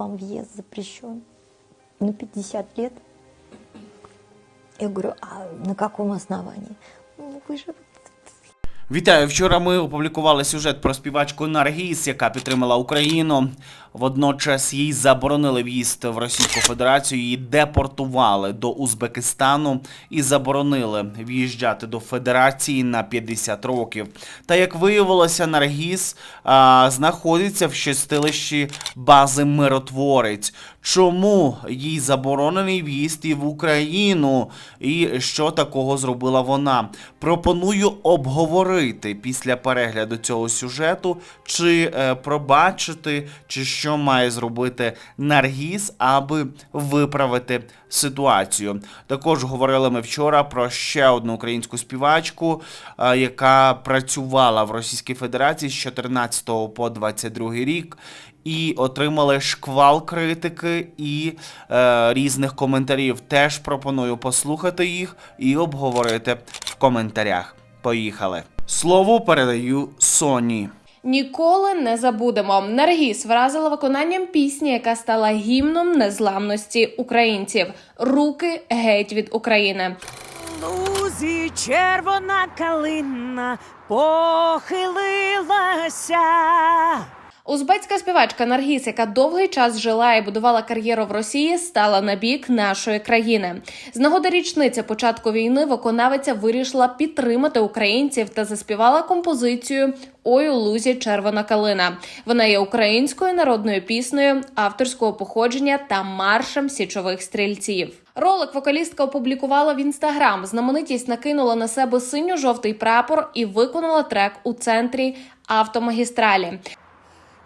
вам въезд запрещен. Ну, 50 лет. Я говорю, а на каком основании? Ну, вы же Вітаю! Вчора ми опублікували сюжет про співачку Наргіз, яка підтримала Україну. Водночас їй заборонили в'їзд в Російську Федерацію, її депортували до Узбекистану і заборонили в'їжджати до Федерації на 50 років. Та як виявилося, Наргіз а, знаходиться в щастилищі бази Миротворець. Чому їй заборонений в'їзд і в Україну? І що такого зробила вона? Пропоную обговорити після перегляду цього сюжету, чи е, пробачити, чи що має зробити Наргіз, аби виправити ситуацію. Також говорили ми вчора про ще одну українську співачку, е, яка працювала в Російській Федерації з 14 по 22 рік. І отримали шквал критики і е, різних коментарів. Теж пропоную послухати їх і обговорити в коментарях. Поїхали. Слово передаю Соні. Ніколи не забудемо. Наргіз вразила виконанням пісні, яка стала гімном незламності українців. Руки геть від України. лузі червона калина похилилася. Узбецька співачка Наргіз, яка довгий час жила і будувала кар'єру в Росії, стала на бік нашої країни. З нагоди річниці початку війни виконавиця вирішила підтримати українців та заспівала композицію Ой у лузі червона калина. Вона є українською народною піснею авторського походження та маршем січових стрільців. Ролик вокалістка опублікувала в інстаграм. Знаменитість накинула на себе синьо-жовтий прапор і виконала трек у центрі автомагістралі.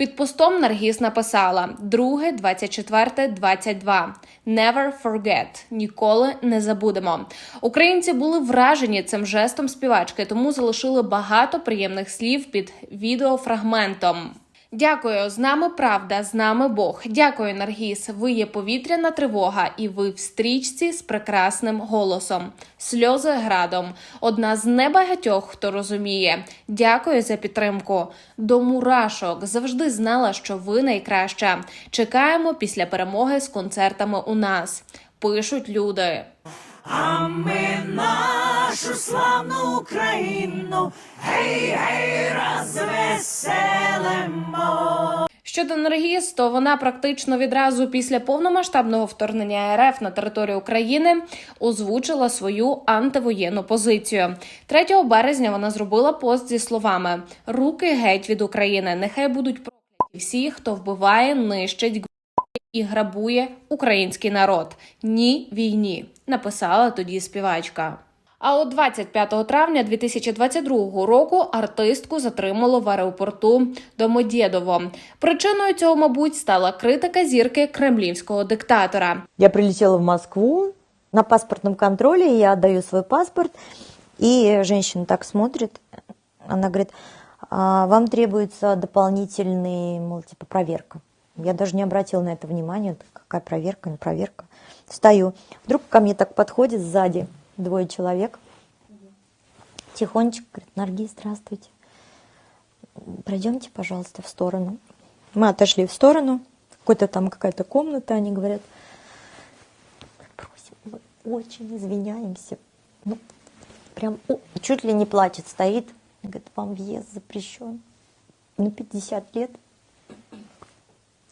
Під постом Наргіз написала 2, 24, 22. Never forget. Ніколи не забудемо. Українці були вражені цим жестом співачки, тому залишили багато приємних слів під відеофрагментом. Дякую, з нами правда, з нами Бог. Дякую, Наргіз. Ви є повітряна тривога, і ви в стрічці з прекрасним голосом. Сльози градом. Одна з небагатьох, хто розуміє. Дякую за підтримку. До мурашок завжди знала, що ви найкраща. Чекаємо після перемоги з концертами у нас. Пишуть люди. А ми нашу славну Україну гей, гей, розвеселимо. Щодо Наргіз, то вона практично відразу після повномасштабного вторгнення РФ на територію України озвучила свою антивоєнну позицію. 3 березня вона зробила пост зі словами: Руки геть від України. Нехай будуть прокляті всі, хто вбиває, нищить і грабує український народ. Ні війні, написала тоді співачка. А от 25 травня 2022 року артистку затримало в аеропорту Домодєдово. Причиною цього, мабуть, стала критика зірки кремлівського диктатора. Я прилетела в Москву на паспортном контроле, я отдаю свой паспорт, и женщина так смотрит, она говорит, «А, вам требуется дополнительный, мол, типа проверка. Я даже не обратила на это внимания, какая проверка, не проверка. Стою, вдруг ко мне так подходит сзади двое человек, тихонечко говорит, Наргиз, здравствуйте, пройдемте, пожалуйста, в сторону. Мы отошли в сторону, какой-то там какая-то комната, они говорят, просим, мы очень извиняемся. Ну, прям о, чуть ли не плачет, стоит. Говорит, вам въезд запрещен. Ну, 50 лет.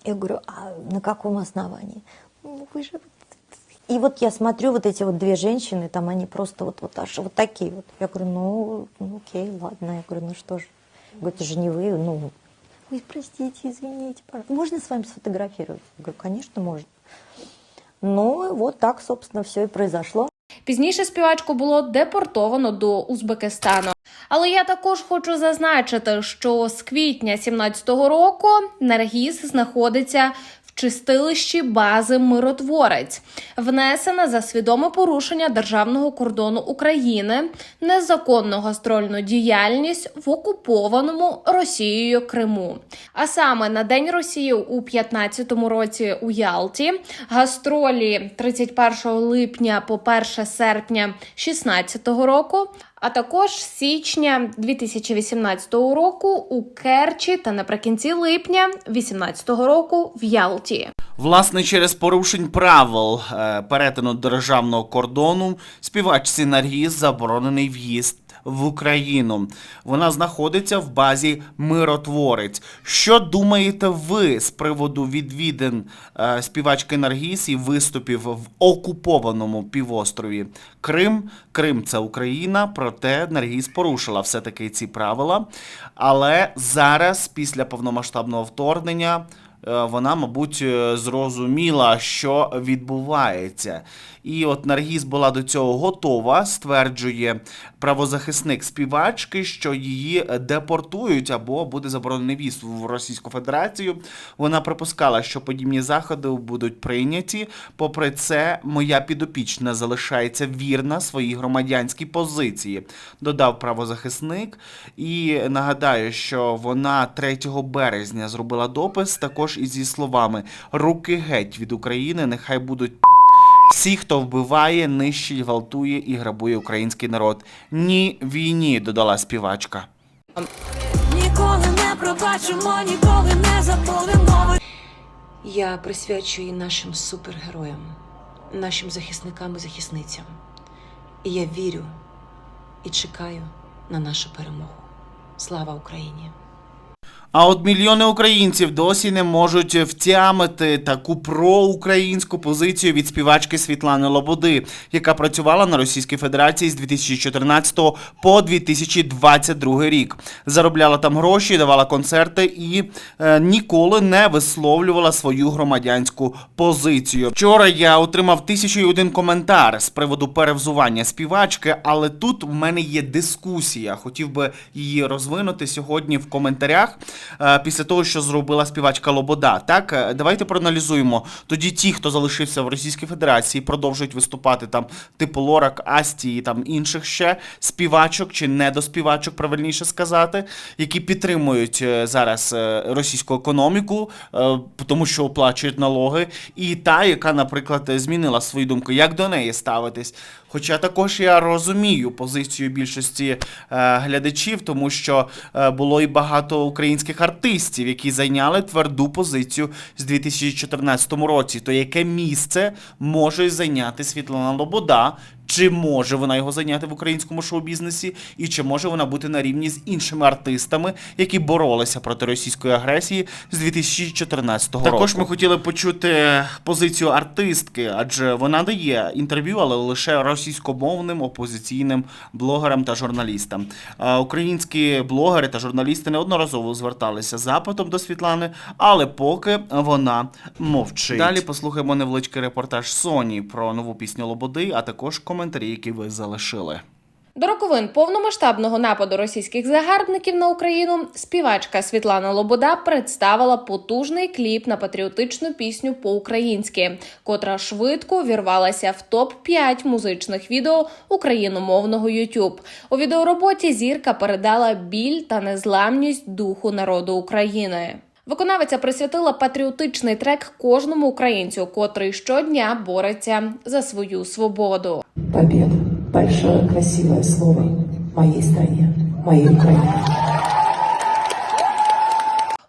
Я говорю, а на каком основании? Ну, вы же... И вот я смотрю, вот эти вот две женщины, там они просто вот, вот аж вот такие вот. Я говорю, ну, ну окей, ладно. Я говорю, ну что ж. Я говорю, это же не вы, ну... Ой, простите, извините, пожалуйста. Можно с вами сфотографировать? Я говорю, конечно, можно. Ну, вот так, собственно, все и произошло. Пізніше співачку було депортовано до Узбекистану. Але я також хочу зазначити, що з квітня 17-го року Наргіз знаходиться в чистилищі бази Миротворець, внесена за свідоме порушення державного кордону України, незаконну гастрольну діяльність в окупованому Росією Криму. А саме на День Росії у 15-му році у Ялті, гастролі 31 липня по 1 серпня 16-го року. А також з січня 2018 року у Керчі та наприкінці липня 2018 року в Ялті. Власне, через порушень правил е, перетину державного кордону співачці Наргіз заборонений в'їзд в Україну. Вона знаходиться в базі Миротворець. Що думаєте ви з приводу відвідин е, співачки Наргіз і виступів в окупованому півострові Крим? Крим це Україна, проте Наргіз порушила все-таки ці правила. Але зараз, після повномасштабного вторгнення, е, вона, мабуть, е, зрозуміла, що відбувається. І от Наргіз була до цього готова, стверджує правозахисник співачки, що її депортують або буде заборонений в'їзд в Російську Федерацію. Вона припускала, що подібні заходи будуть прийняті. Попри це, моя підопічна залишається вірна своїй громадянській позиції, додав правозахисник. І нагадаю, що вона 3 березня зробила допис також із зі словами Руки геть від України, нехай будуть. Всі, хто вбиває, нищить, гвалтує і грабує український народ. Ні війні, додала співачка. Ніколи не пробачимо, ніколи не забудемо. Я присвячую її нашим супергероям, нашим захисникам і захисницям. І я вірю і чекаю на нашу перемогу. Слава Україні! А от мільйони українців досі не можуть втямити таку проукраїнську позицію від співачки Світлани Лободи, яка працювала на Російській Федерації з 2014 по 2022 рік. Заробляла там гроші, давала концерти і е, ніколи не висловлювала свою громадянську позицію. Вчора я отримав тисячу і один коментар з приводу перевзування співачки, але тут в мене є дискусія. Хотів би її розвинути сьогодні в коментарях після того, що зробила співачка Лобода. Так, е, давайте проаналізуємо. Тоді ті, хто залишився в Російській Федерації, продовжують виступати там, типу Лорак, Асті і там інших ще співачок чи недоспівачок, правильніше сказати, які підтримують е, зараз е, російську економіку, е, тому що оплачують налоги, і та, яка, наприклад, змінила свою думку, як до неї ставитись. Хоча також я розумію позицію більшості е, глядачів, тому що е, було і багато українських артистів, які зайняли тверду позицію з 2014 році. То яке місце може зайняти Світлана Лобода? Чи може вона його зайняти в українському шоу-бізнесі, і чи може вона бути на рівні з іншими артистами, які боролися проти російської агресії з 2014 року? Також ми хотіли почути позицію артистки, адже вона дає інтерв'ю, але лише російськомовним опозиційним блогерам та журналістам. Українські блогери та журналісти неодноразово зверталися з запитом до Світлани, але поки вона мовчить. Далі послухаємо невеличкий репортаж Соні про нову пісню Лободи, а також коментарі, які ви залишили. До роковин повномасштабного нападу російських загарбників на Україну співачка Світлана Лобода представила потужний кліп на патріотичну пісню по-українськи, котра швидко вірвалася в топ 5 музичних відео україномовного YouTube. У відеороботі зірка передала біль та незламність духу народу України. Виконавиця присвятила патріотичний трек кожному українцю, котрий щодня бореться за свою свободу. Победа. Большое красиве слово моїй стране, моїй Украине.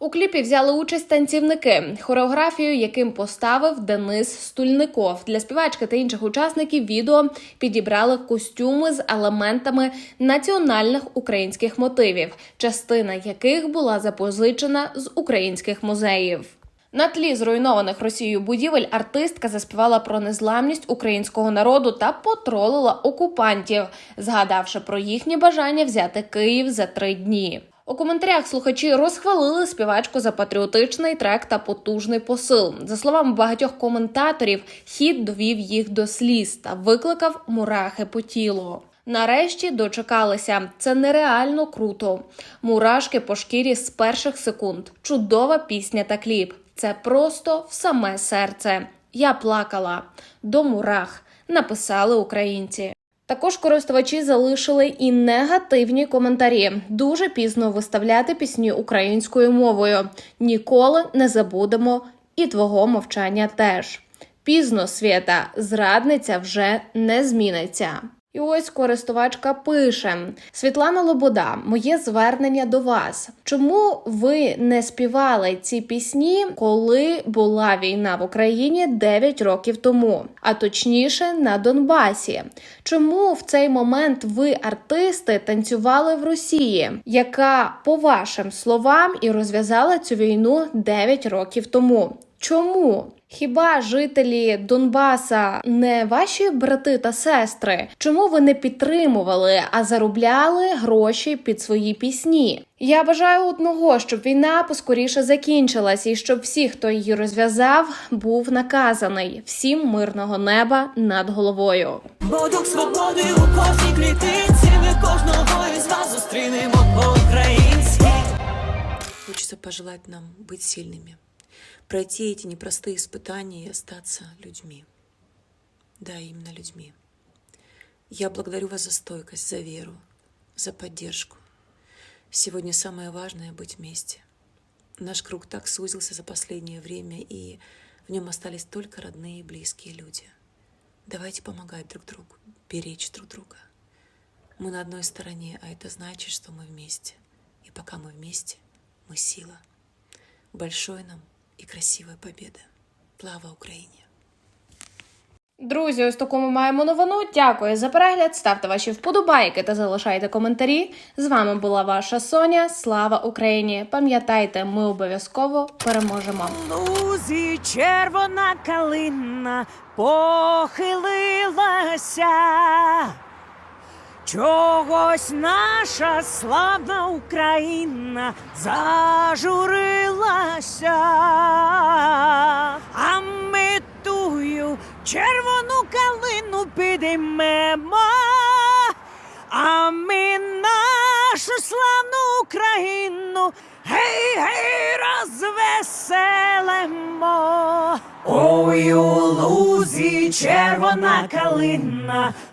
У кліпі взяли участь танцівники, хореографію, яким поставив Денис Стульников. Для співачки та інших учасників відео підібрали костюми з елементами національних українських мотивів, частина яких була запозичена з українських музеїв. На тлі зруйнованих Росією будівель артистка заспівала про незламність українського народу та потролила окупантів, згадавши про їхнє бажання взяти Київ за три дні. У коментарях слухачі розхвалили співачку за патріотичний трек та потужний посил. За словами багатьох коментаторів, хід довів їх до сліз та викликав мурахи по тілу. Нарешті дочекалися. Це нереально круто. Мурашки по шкірі з перших секунд. Чудова пісня та кліп. Це просто в саме серце. Я плакала до мурах, написали українці. Також користувачі залишили і негативні коментарі. Дуже пізно виставляти пісні українською мовою. Ніколи не забудемо і твого мовчання теж. Пізно свята, зрадниця вже не зміниться. І ось користувачка пише: Світлана Лобода, моє звернення до вас. Чому ви не співали ці пісні, коли була війна в Україні 9 років тому, а точніше на Донбасі? Чому в цей момент ви, артисти, танцювали в Росії, яка, по вашим словам, і розв'язала цю війну 9 років тому? Чому? Хіба жителі Донбаса не ваші брати та сестри? Чому ви не підтримували, а заробляли гроші під свої пісні? Я бажаю одного, щоб війна поскоріше закінчилась, і щоб всі, хто її розв'язав, був наказаний. Всім мирного неба над головою. Бо дух свободи у кожній клітинці. Ми кожного із вас зустрінемо по-українськи. Хочется пожелать нам быть сильными, пройти эти непростые испытания и остаться людьми. Да, именно людьми. Я благодарю вас за стойкость, за веру, за поддержку. Сегодня самое важное — быть вместе. Наш круг так сузился за последнее время, и в нем остались только родные и близкие люди. Давайте помогать друг другу, беречь друг друга. Мы на одной стороне, а это значит, что мы вместе. И пока мы вместе, мы сила. Большой нам и красивой победы. Слава Україні! Друзі, ось таку ми маємо новину. Дякую за перегляд. Ставте ваші вподобайки та залишайте коментарі. З вами була ваша Соня. Слава Україні! Пам'ятайте, ми обов'язково переможемо. лузі червона калина похилилася. Чогось наша славна Україна зажурилася, а ми тую червону калину підіймемо, а ми нашу славну Україну гей, гей, розвеселимо. Ой, у лузі червона калина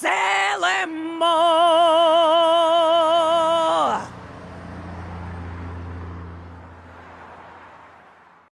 гей, гей, розвеселимо.